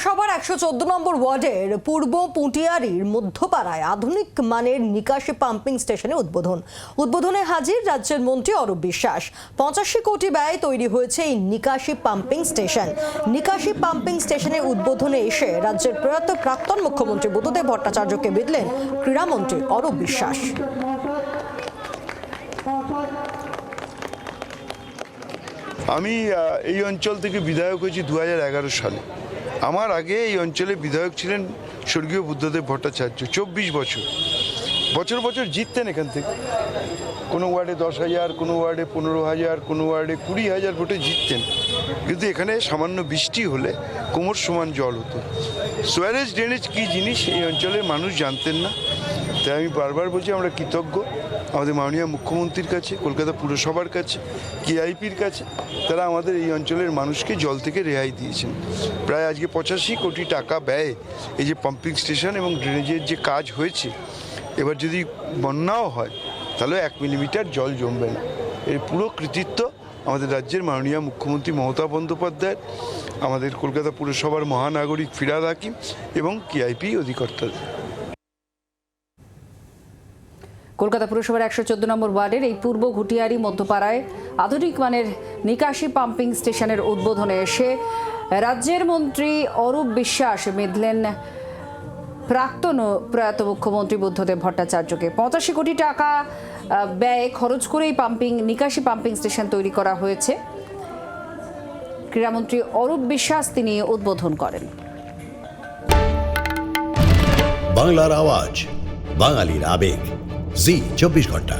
পুরসভার একশো চোদ্দ নম্বর ওয়ার্ডের পূর্ব পুটিয়ারির মধ্যপাড়ায় আধুনিক মানের নিকাশি পাম্পিং স্টেশনে উদ্বোধন। উদ্বোধনে হাজির রাজ্যের মন্ত্রী অরূপ বিশ্বাস। পঁচাশি কোটি ব্যয়ে তৈরি হয়েছে এই নিকাশি পাম্পিং স্টেশন। নিকাশি পাম্পিং স্টেশনের উদ্বোধনে এসে রাজ্যের প্রয়াত প্রাক্তন মুখ্যমন্ত্রী বুদ্ধদেব ভট্টাচার্যকে বিদলেন ক্রীড়ামন্ত্রী অরূপ বিশ্বাস। আমি এই অঞ্চল থেকে বিধায়ক হয়েছি দু হাজার এগারো সালে। আমার আগে এই অঞ্চলে বিধায়ক ছিলেন স্বর্গীয় বুদ্ধদেব ভট্টাচার্য চব্বিশ বছর। বছর বছর জিততেন এখান থেকে। কোনো ওয়ার্ডে দশ হাজার, কোনো ওয়ার্ডে পনেরো হাজার, কোনো ওয়ার্ডে কুড়ি হাজার ভোটে জিততেন। কিন্তু এখানে সামান্য বৃষ্টি হলে কোমর সমান জল হতো। সোয়ারেজ ড্রেনেজ কী জিনিস, এই অঞ্চলের মানুষ জানতেন না। তাই আমি বারবার বলছি, আমরা কৃতজ্ঞ। আমাদের মাননীয় মুখ্যমন্ত্রীর কাছে, কলকাতা পুরসভার কাছে, কেআইপির কাছে, তারা আমাদের এই অঞ্চলের মানুষকে জল থেকে রেহাই দিয়েছেন। প্রায় আজকে পঁচাশি কোটি টাকা ব্যয় এই যে পাম্পিং স্টেশন এবং ড্রেনেজের যে কাজ হয়েছে এবার যদি বন্যাও হয়, তাহলে এক মিলিমিটার জল জমবে না। এর পুরো কৃতিত্ব আমাদের রাজ্যের মাননীয় মুখ্যমন্ত্রী মমতা বন্দ্যোপাধ্যায় আমাদের কলকাতা পুরসভার মহানাগরিক ফিরাদ হাকিম এবং কেআইপি অধিকর্তাদের। কলকাতা পুরসভার একশো চোদ্দ নম্বর ওয়ার্ডের এই পূর্ব ঘুটিয়ারি মধ্যপাড়ায় আধুনিক মানের নিকাশি পাম্পিং স্টেশনের উদ্বোধনে এসে রাজ্যের মন্ত্রী অরূপ বিশ্বাস মেদলেন প্রাক্তন প্রয়াত মুখ্যমন্ত্রী বুদ্ধদেব ভট্টাচার্যকে পঁচাশি কোটি টাকা ব্যয়ে খরচ করেই পাম্পিং, নিকাশি পাম্পিং স্টেশন তৈরি করা হয়েছে। ক্রীড়ামন্ত্রী অরূপ বিশ্বাস তিনি উদ্বোধন করেন। বাংলার আওয়াজ, বাঙালির আবেগ। জি, চব্বিশ ঘণ্টা।